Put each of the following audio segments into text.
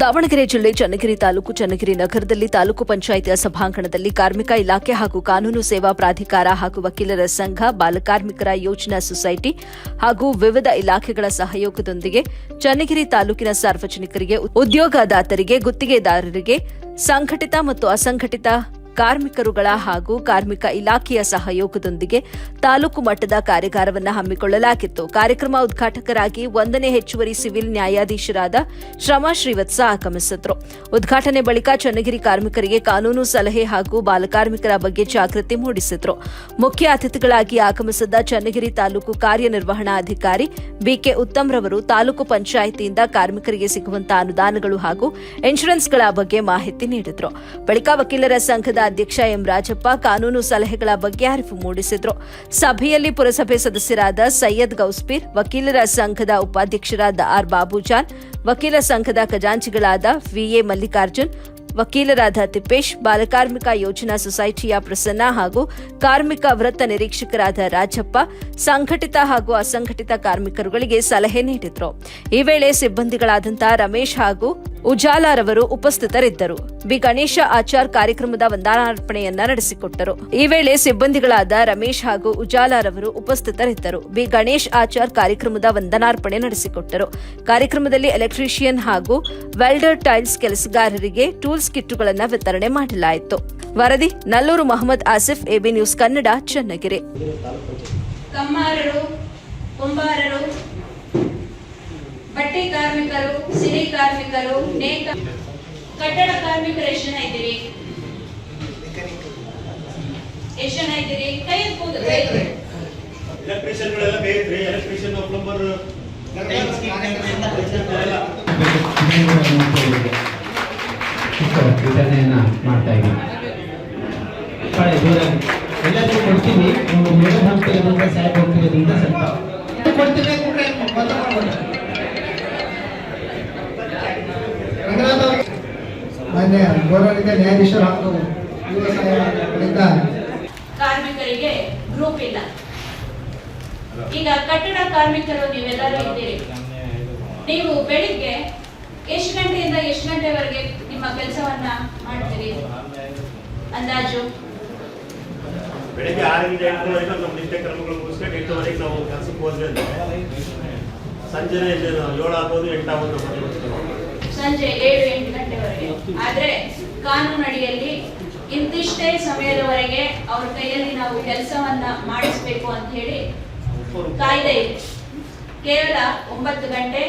ದಾವಣಗೆರೆ ಜಿಲ್ಲೆ ಚನ್ನಗಿರಿ ತಾಲೂಕು, ಚನ್ನಗಿರಿ ನಗರದಲ್ಲಿ ತಾಲೂಕು ಪಂಚಾಯಿತಿಯ ಸಭಾಂಗಣದಲ್ಲಿ ಕಾರ್ಮಿಕ ಇಲಾಖೆ ಹಾಗೂ ಕಾನೂನು ಸೇವಾ ಪ್ರಾಧಿಕಾರ ಹಾಗೂ ವಕೀಲರ ಸಂಘ ಬಾಲಕಾರ್ಮಿಕರ ಯೋಜನಾ ಸೊಸೈಟಿ ಹಾಗೂ ವಿವಿಧ ಇಲಾಖೆಗಳ ಸಹಯೋಗದೊಂದಿಗೆ ಚನ್ನಗಿರಿ ತಾಲೂಕಿನ ಸಾರ್ವಜನಿಕರಿಗೆ, ಉದ್ಯೋಗದಾತರಿಗೆ, ಗುತ್ತಿಗೆದಾರರಿಗೆ, ಸಂಘಟಿತ ಮತ್ತು ಅಸಂಘಟಿತ ಕಾರ್ಮಿಕರುಗಳ ಹಾಗೂ ಕಾರ್ಮಿಕ ಇಲಾಖೆಯ ಸಹಯೋಗದೊಂದಿಗೆ ತಾಲೂಕು ಮಟ್ಟದ ಕಾರ್ಯಾಗಾರವನ್ನು ಹಮ್ಮಿಕೊಳ್ಳಲಾಗಿತ್ತು. ಕಾರ್ಯಕ್ರಮ ಉದ್ಘಾಟಕರಾಗಿ ಒಂದನೇ ಹೆಚ್ಚುವರಿ ಸಿವಿಲ್ ನ್ಯಾಯಾಧೀಶರಾದ ಶ್ರಮ ಶ್ರೀವತ್ಸ ಆಗಮಿಸಿದ್ರು. ಉದ್ಘಾಟನೆ ಬಳಿಕ ಚನ್ನಗಿರಿ ಕಾರ್ಮಿಕರಿಗೆ ಕಾನೂನು ಸಲಹೆ ಹಾಗೂ ಬಾಲಕಾರ್ಮಿಕರ ಬಗ್ಗೆ ಜಾಗೃತಿ ಮೂಡಿಸಿದ್ರು. ಮುಖ್ಯ ಅತಿಥಿಗಳಾಗಿ ಆಗಮಿಸಿದ ಚನ್ನಗಿರಿ ತಾಲೂಕು ಕಾರ್ಯನಿರ್ವಹಣಾಧಿಕಾರಿ ಬಿಕೆ ಉತ್ತಮ್ ರವರು ತಾಲೂಕು ಪಂಚಾಯಿತಿಯಿಂದ ಕಾರ್ಮಿಕರಿಗೆ ಸಿಗುವಂತಹ ಅನುದಾನಗಳು ಹಾಗೂ ಇನ್ಶೂರೆನ್ಸ್ಗಳ ಬಗ್ಗೆ ಮಾಹಿತಿ ನೀಡಿದ್ರು. ಬಳಿಕ ವಕೀಲರ ಸಂಘದ ಅಧ್ಯಕ್ಷ ಎಂ ರಾಜಪ್ಪ ಕಾನೂನು ಸಲಹೆಗಳ ಬಗ್ಗೆ ಅರಿವು ಮೂಡಿಸಿದರು. ಸಭೆಯಲ್ಲಿ ಪುರಸಭೆ ಸದಸ್ಯರಾದ ಸೈಯದ್ ಗೌಸ್ಪೀರ್, ವಕೀಲರ ಸಂಘದ ಉಪಾಧ್ಯಕ್ಷರಾದ ಆರ್ ಬಾಬುಜಾನ್, ವಕೀಲ ಸಂಘದ ಖಜಾಂಚಿಗಳಾದ ವಿಎ ಮಲ್ಲಿಕಾರ್ಜುನ್, ವಕೀಲರಾದ ತಿಪ್ಪೇಶ್, ಬಾಲಕಾರ್ಮಿಕ ಯೋಜನಾ ಸೊಸೈಟಿಯ ಪ್ರಸನ್ನ ಹಾಗೂ ಕಾರ್ಮಿಕ ವೃತ್ತ ನಿರೀಕ್ಷಕರಾದ ರಾಜಪ್ಪ, ಸಂಘಟಿತ ಹಾಗೂ ಅಸಂಘಟಿತ ಕಾರ್ಮಿಕರುಗಳಿಗೆ ಸಲಹೆ ನೀಡಿದರು. ಈ ವೇಳೆ ಸಿಬ್ಬಂದಿಗಳಾದಂತಹ ರಮೇಶ್ ಹಾಗೂ ಉಜಾಲಾರವರು ಉಪಸ್ಥಿತರಿದ್ದರು. ಬಿ. ಗಣೇಶ ಆಚಾರ್ ಕಾರ್ಯಕ್ರಮದ ವಂದನಾರ್ಪಣೆಯನ್ನ ನಡೆಸಿಕೊಟ್ಟರು. ಈ ವೇಳೆ ಸಿಬ್ಬಂದಿಗಳಾದ ರಮೇಶ್ ಹಾಗೂ ಉಜಾಲಾರವರು ಉಪಸ್ಥಿತರಿದ್ದರು. ಬಿ. ಗಣೇಶ್ ಆಚಾರ್ ಕಾರ್ಯಕ್ರಮದ ವಂದನಾರ್ಪಣೆ ನಡೆಸಿಕೊಟ್ಟರು. ಕಾರ್ಯಕ್ರಮದಲ್ಲಿ ಎಲೆಕ್ಟ್ರಿಷಿಯನ್ ಹಾಗೂ ವೆಲ್ಡರ್ ಟೈಲ್ಸ್ ಕೆಲಸಗಾರರಿಗೆ ಟೂಲ್ಸ್ ಕಿಟ್ಟುಗಳನ್ನು ವಿತರಣೆ ಮಾಡಲಾಯಿತು. ವರದಿ, ನಲ್ಲೂರು ಮೊಹಮ್ಮದ್ ಆಸಿಫ್, ಎಬಿ ನ್ಯೂಸ್ ಕನ್ನಡ, ಚನ್ನಗಿರಿ. ಬಟ್ಟೆ ಕಾರ್ಮಿಕರು ಸಿರಿ ಕಾರ್ಮಿಕರು ನೇಕ ಕಟ್ಟಡ ಕಾರ್ಮಿಕರು ಎಷ್ಟು ಜನ ಇದ್ದೀರಿ? ಎಷ್ಟು ಜನ ಇದ್ದೀರಿ? ಕೈ ಎತ್ಬೋದು ಎಲೆಕ್ಟ್ರಿಷಿಯನ್ ಗಳೆಲ್ಲ ಕೈ ಎಲೆಕ್ಟ್ರಿಷಿಯನ್ ಪ್ಲಂಬರ್ ವಿತರಣೆಯನ್ನ ಮಾಡ್ತಾ ಇದ್ದೀವಿ ಎಲ್ಲರಿಗೂ ಕೊಡ್ತೀವಿ ನೀವು ಮೇಡಮ್ ಹೋಗ್ತಿರೋದ್ರಿಂದ ಸಾಹೇಬ್ ಹೋಗ್ತಿರೋದ್ರಿಂದ ಸ್ವಲ್ಪ ಕೊಡ್ತೀವಿ ಮಾನ್ಯ ಗೌರವಿತ ನ್ಯಾಯಾಧೀಶರು ಹಾಗೂ ಕಾರ್ಮಿಕರಿಗೆ ಗ್ರೂಪ್ ಇಲ್ಲ. ಈಗ ಕಟ್ಟಡ ಕಾರ್ಮಿಕರು ನೀವೆಲ್ಲರೂ ಇದ್ದೀರಿ. ನೀವು ಬೆಳಿಗ್ಗೆ ಎಷ್ಟು ಗಂಟೆಯಿಂದ ಎಷ್ಟು ಗಂಟೆವರೆಗೆ ನಿಮ್ಮ ಕೆಲಸವನ್ನ ಮಾಡ್ತೀರಿ? ಅಂದಾಜು? ಬೆಳಿಗ್ಗೆ ಆರರಿಂದ ಎಂಟುವರೆಗೆ ನಮ್ಮ ನಿತ್ಯ ಕ್ರಮಗಳು ಮುಗಿಸ್ಕೊಂಡು ಎಂಟುವರೆಗೆ ನಾವು ಕೆಲಸಕ್ಕೆ ಹೋದ್ರೆ ಸಂಜೆ ಏಳು ಆಗ್ಬೋದು ಎಂಟು ಆಗ್ಬೋದು ನಮ್ಮ ಕೆಲಸ. ಸಂಜೆ ಏಳು ಎಂಟು ಗಂಟೆವರೆಗೆ. ಆದ್ರೆ ಕಾನೂನು ಅಡಿಯಲ್ಲಿ ಇಂತಿಷ್ಟೇ ಸಮಯದವರೆಗೆ ಅವ್ರ ಕೈಯಲ್ಲಿ ನಾವು ಕೆಲಸವನ್ನ ಮಾಡಿಸ್ಬೇಕು ಅಂತ ಹೇಳಿ ಕಾಯ್ದೆ ಇದೆ. ಕೇವಲ ಒಂಬತ್ತು ಗಂಟೆ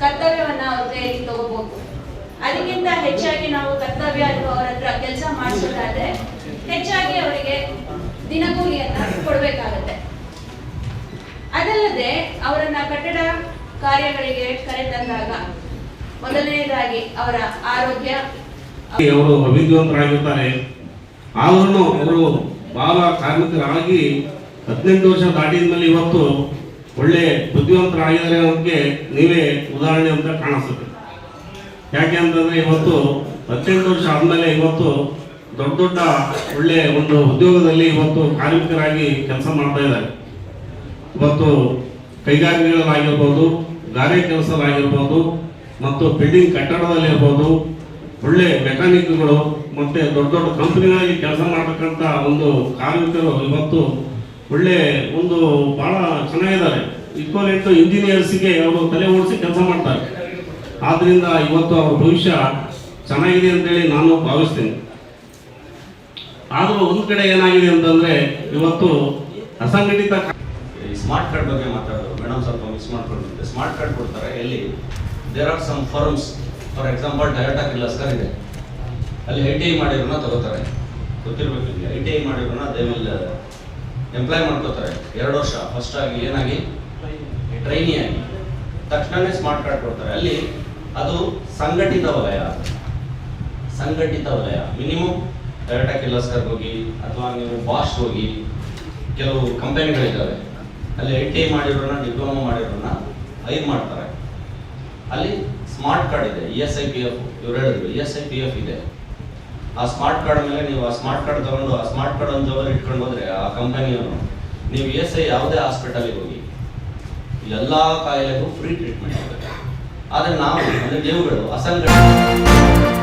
ಕರ್ತವ್ಯವನ್ನ ಅವ್ರ ಕೈಯಲ್ಲಿ ತಗೋಬಹುದು ಅದಕ್ಕಿಂತ ಹೆಚ್ಚಾಗಿ ನಾವು ಕರ್ತವ್ಯ ಅಥವಾ ಅವರ ಹತ್ರ ಕೆಲಸ ಮಾಡಿಸೋದಾದ್ರೆ ಹೆಚ್ಚಾಗಿ ಅವರಿಗೆ ದಿನಗೂಲಿಯನ್ನ ಕೊಡಬೇಕಾಗತ್ತೆ. ಅದಲ್ಲದೆ ಅವರನ್ನ ಕಟ್ಟಡ ಕಾರ್ಯಗಳಿಗೆ ಕರೆತಂದಾಗ ಮೊದಲನೇದಾಗಿ ಅವರ ಆರೋಗ್ಯ. ಅವರು ಆದ್ರೂ ಅವರು ಬಾಲ ಕಾರ್ಮಿಕರಾಗಿ ಹದಿನೆಂಟು ವರ್ಷ ದಾಟಿದ ಮೇಲೆ ಇವತ್ತು ಒಳ್ಳೆ ಬುದ್ಧಿವಂತರಾಗಿದ್ದಾರೆ ಅವ್ರಿಗೆ ನೀವೇ ಉದಾಹರಣೆ ಅಂತ ಕಾಣಿಸುತ್ತೆ. ಯಾಕೆ ಅಂತಂದ್ರೆ ಇವತ್ತು ಹದಿನೆಂಟು ವರ್ಷ ಆದ್ಮೇಲೆ ಇವತ್ತು ದೊಡ್ಡ ದೊಡ್ಡ ಒಳ್ಳೆ ಒಂದು ಉದ್ಯೋಗದಲ್ಲಿ ಇವತ್ತು ಕಾರ್ಮಿಕರಾಗಿ ಕೆಲಸ ಮಾಡ್ತಾ ಇದ್ದಾರೆ. ಇವತ್ತು ಕೈಗಾರಿಕೆಗಳಾಗಿರ್ಬೋದು ಗಾರೆ ಕೆಲಸದಾಗಿರ್ಬೋದು ಮತ್ತು ಬಿಲ್ಡಿಂಗ್ ಕಟ್ಟಡದಲ್ಲಿ ಇರ್ಬೋದು, ಒಳ್ಳೆ ಮೆಕ್ಯಾನಿಕ್ಗಳು ಮತ್ತೆ ದೊಡ್ಡ ದೊಡ್ಡ ಕಂಪನಿಗಳಲ್ಲಿ ಕೆಲಸ ಮಾಡತಕ್ಕಂಥ ಒಂದು ಕಾರ್ಮಿಕರು ಇವತ್ತು ಒಳ್ಳೆ ಒಂದು ಬಹಳ ಚೆನ್ನಾಗಿದ್ದಾರೆ. ಇಂಜಿನಿಯರ್ಸ್ ಇಂಜಿನಿಯರ್ಸ್ಗೆ ಅವರು ತಲೆ ಓಡಿಸಿ ಕೆಲಸ ಮಾಡ್ತಾರೆ. ಆದ್ದರಿಂದ ಇವತ್ತು ಅವ್ರ ಭವಿಷ್ಯ ಚೆನ್ನಾಗಿದೆ ಅಂತೇಳಿ ನಾನು ಭಾವಿಸ್ತೀನಿ. ಆದರೂ ಒಂದು ಕಡೆ ಏನಾಗಿದೆ ಅಂತಂದ್ರೆ ಇವತ್ತು ಅಸಂಘಟಿತ ಸ್ಮಾರ್ಟ್ ಕಾರ್ಡ್ ಬಗ್ಗೆ ಮಾತಾಡೋದು. ಮೇಡಮ್ ಸ್ವಲ್ಪ ಮಿಸ್ ಮಾಡ್ಕೊಂಡಿದ್ದೆ. ಸ್ಮಾರ್ಟ್ ಕಾರ್ಡ್ ಕೊಡ್ತಾರೆ. ಎಲ್ಲಿ? There are some firms for example Toyota Kirloskar ಇದೆ. ಅಲ್ಲಿ ಐ ಟಿ ಐ ಮಾಡಿರೋನ ತಗೋತಾರೆ. ಗೊತ್ತಿರಬೇಕು ನಿಮಗೆ ಐ ಟಿ ಐ ಮಾಡಿರೋನ ದೇ ಎಂಪ್ಲಾಯ್ ಮಾಡ್ಕೋತಾರೆ. ಎರಡು ವರ್ಷ. ಫಸ್ಟ್ ಆಗಿ ಏನಾಗಿ? ಟ್ರೈನಿ ಆಗಿ. ತಕ್ಷಣವೇ ಸ್ಮಾರ್ಟ್ ಕಾರ್ಡ್ ಕೊಡ್ತಾರೆ. ಅಲ್ಲಿ ಅದು ಸಂಘಟಿತ ವಲಯ. ಸಂಘಟಿತ ವಲಯ. ಮಿನಿಮಮ್ ಡಯಟಾ ಕಿರ್ಲಸ್ಕರ್ಗೆ ಹೋಗಿ, ಅಥವಾ ನೀವು ಬಾಸ್ಟ್ ಹೋಗಿ, ಕೆಲವು ಕಂಪನಿಗಳಿದ್ದಾವೆ ಅಲ್ಲಿ ಐ ಟಿ ಐ ಮಾಡಿರೋನ ಡಿಪ್ಲೊಮಾ ಮಾಡಿರೋನ ಐದು ಮಾಡ್ತಾರೆ. ಅಲ್ಲಿ ಸ್ಮಾರ್ಟ್ ಕಾರ್ಡ್ ಇದೆ E S I P F ಇವ್ರು ಹೇಳಿದ್ರು E S I P F ಇದೆ. ಆ ಸ್ಮಾರ್ಟ್ ಕಾರ್ಡ್ ಮೇಲೆ ನೀವು ಆ ಸ್ಮಾರ್ಟ್ ಕಾರ್ಡ್ ತಗೊಂಡು, ಆ ಸ್ಮಾರ್ಟ್ ಕಾರ್ಡ್ ಒಂದು ಜವಾಬ್ದಾರಿ ಇಟ್ಕೊಂಡು ಹೋದ್ರೆ ಆ ಕಂಪನಿಯವರು, ನೀವು ಇ ಎಸ್ ಐ ಯಾವುದೇ ಹಾಸ್ಪಿಟಲ್ಗೆ ಹೋಗಿ, ಎಲ್ಲ ಕಾಯಿಲೆಗೂ ಫ್ರೀ ಟ್ರೀಟ್ಮೆಂಟ್ ಆದರೆ ನಾವು, ಅಂದರೆ ದೇವುಗಳು ಅಸಂಘಟಿತ